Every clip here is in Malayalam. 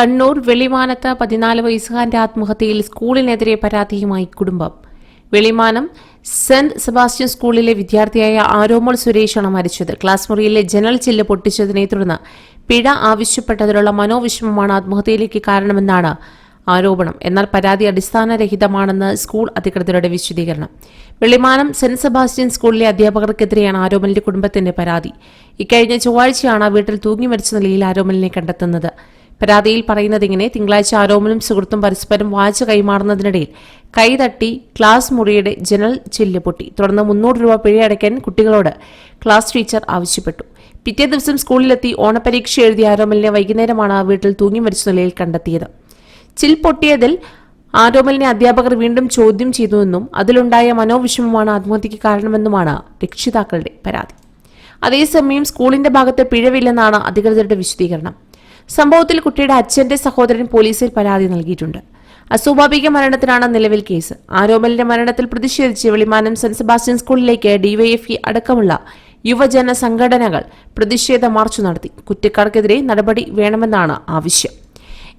കണ്ണൂർ വെളിമാനത്ത് പതിനാല് വയസ്സുകാരന്റെ ആത്മഹത്യയിൽ സ്കൂളിനെതിരെ പരാതിയുമായി കുടുംബം. വെളിമാനം സെന്റ് സെബാസ്റ്റ്യൻ സ്കൂളിലെ വിദ്യാർത്ഥിയായ ആരോമൾ സുരേഷാണ് മരിച്ചത്. ക്ലാസ് മുറിയിലെ ജനൽ ചില്ല് പൊട്ടിച്ചതിനെ തുടർന്ന് പിഴ ആവശ്യപ്പെട്ടതിലുള്ള മനോവിഷമമാണ് ആത്മഹത്യയിലേക്ക് കാരണമെന്നാണ് ആരോപണം. എന്നാൽ പരാതി അടിസ്ഥാനരഹിതമാണെന്ന് സ്കൂൾ അധികൃതരുടെ വിശദീകരണം. വെളിമാനം സെന്റ് സെബാസ്റ്റ്യൻ സ്കൂളിലെ അധ്യാപകർക്കെതിരെയാണ് ആരോമലിന്റെ കുടുംബത്തിന്റെ പരാതി. ഇക്കഴിഞ്ഞ ചൊവ്വാഴ്ചയാണ് വീട്ടിൽ തൂങ്ങി മരിച്ച നിലയിൽ ആരോമലിനെ കണ്ടെത്തുന്നത്. പരാതിയിൽ പറയുന്നത് ഇങ്ങനെ തിങ്കളാഴ്ച ആരോമനും സുഹൃത്തും പരസ്പരം വാച്ച് കൈമാറുന്നതിനിടയിൽ കൈതട്ടി ക്ലാസ് മുറിയുടെ ജനൽ ചില്ല് പൊട്ടി. തുടർന്ന് മുന്നൂറ് രൂപ പിഴയടയ്ക്കാൻ കുട്ടികളോട് ക്ലാസ് ടീച്ചർ ആവശ്യപ്പെട്ടു. പിറ്റേ ദിവസം സ്കൂളിലെത്തി ഓണപരീക്ഷ എഴുതിയ ആരോമലിനെ വൈകുന്നേരമാണ് ആ വീട്ടിൽ തൂങ്ങി മരിച്ച നിലയിൽ കണ്ടെത്തിയത്. ചിൽ പൊട്ടിയതിൽ ആരോമലിനെ അധ്യാപകർ വീണ്ടും ചോദ്യം ചെയ്തുവെന്നും അതിലുണ്ടായ മനോവിഷമമാണ് ആത്മഹത്യക്ക് കാരണമെന്നുമാണ് രക്ഷിതാക്കളുടെ പരാതി. അതേസമയം സ്കൂളിന്റെ ഭാഗത്ത് പിഴവില്ലെന്നാണ് അധികൃതരുടെ വിശദീകരണം. സംഭവത്തിൽ കുട്ടിയുടെ അച്ഛന്റെ സഹോദരൻ പോലീസിൽ പരാതി നൽകിയിട്ടുണ്ട്. അസ്വാഭാവിക മരണത്തിനാണ് നിലവിൽ കേസ്. ആരോമലിന്റെ മരണത്തിൽ പ്രതിഷേധിച്ച് വെളിമാനം സെന്റ് സെബാസ്റ്റ്യൻ സ്കൂളിലേക്ക് ഡിവൈഎഫ്ഇ അടക്കമുള്ള യുവജന സംഘടനകൾ പ്രതിഷേധ മാർച്ച് നടത്തി. കുറ്റക്കാർക്കെതിരെ നടപടി വേണമെന്നാണ് ആവശ്യം.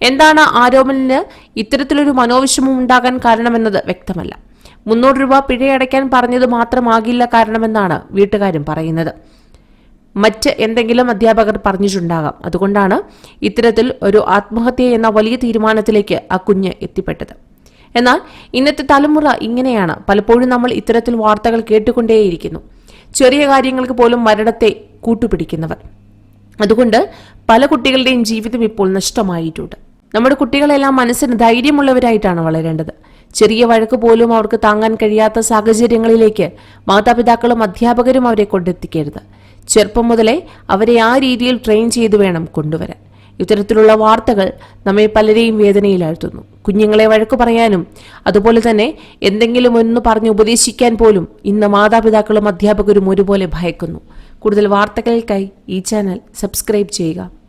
എന്താണ് ആരോമലിന് ഇത്തരത്തിലൊരു മനോവിഷമം ഉണ്ടാകാൻ കാരണമെന്നത് വ്യക്തമല്ല. മുന്നൂറ് രൂപ പിഴയടയ്ക്കാൻ പറഞ്ഞത് മാത്രമാകില്ല കാരണമെന്നാണ് വീട്ടുകാരും പറയുന്നത്. മറ്റ് എന്തെങ്കിലും അധ്യാപകർ പറഞ്ഞിട്ടുണ്ടാകാം. അതുകൊണ്ടാണ് ഇത്തരത്തിൽ ഒരു ആത്മഹത്യ എന്ന വലിയ തീരുമാനത്തിലേക്ക് ആ കുഞ്ഞ് എത്തിപ്പെട്ടത്. എന്നാൽ ഇന്നത്തെ തലമുറ ഇങ്ങനെയാണ്. പലപ്പോഴും നമ്മൾ ഇത്തരത്തിൽ വാർത്തകൾ കേട്ടുകൊണ്ടേയിരിക്കുന്നു. ചെറിയ കാര്യങ്ങൾക്ക് പോലും മരണത്തെ കൂട്ടുപിടിക്കുന്നവർ. അതുകൊണ്ട് പല കുട്ടികളുടെയും ജീവിതം ഇപ്പോൾ നഷ്ടമായിട്ടുണ്ട്. നമ്മുടെ കുട്ടികളെല്ലാം മനസ്സിന് ധൈര്യമുള്ളവരായിട്ടാണ് വളരേണ്ടത്. ചെറിയ വഴക്ക് പോലും അവർക്ക് താങ്ങാൻ കഴിയാത്ത സാഹചര്യങ്ങളിലേക്ക് മാതാപിതാക്കളും അധ്യാപകരും അവരെ കൊണ്ടെത്തിക്കരുത്. ചെറുപ്പം മുതലേ അവരെ ആ രീതിയിൽ ട്രെയിൻ ചെയ്തു വേണം കൊണ്ടുവരാൻ. ഇത്തരത്തിലുള്ള വാർത്തകൾ നമ്മെ പലരെയും വേദനയിലാഴ്ത്തുന്നു. കുഞ്ഞുങ്ങളെ വഴക്കു പറയാനും അതുപോലെ തന്നെ എന്തെങ്കിലും ഒന്ന് പറഞ്ഞ് ഉപദേശിക്കാൻ പോലും ഇന്ന് മാതാപിതാക്കളും അധ്യാപകരും ഒരുപോലെ ഭയക്കുന്നു. കൂടുതൽ വാർത്തകൾക്കായി ഈ ചാനൽ സബ്സ്ക്രൈബ് ചെയ്യുക.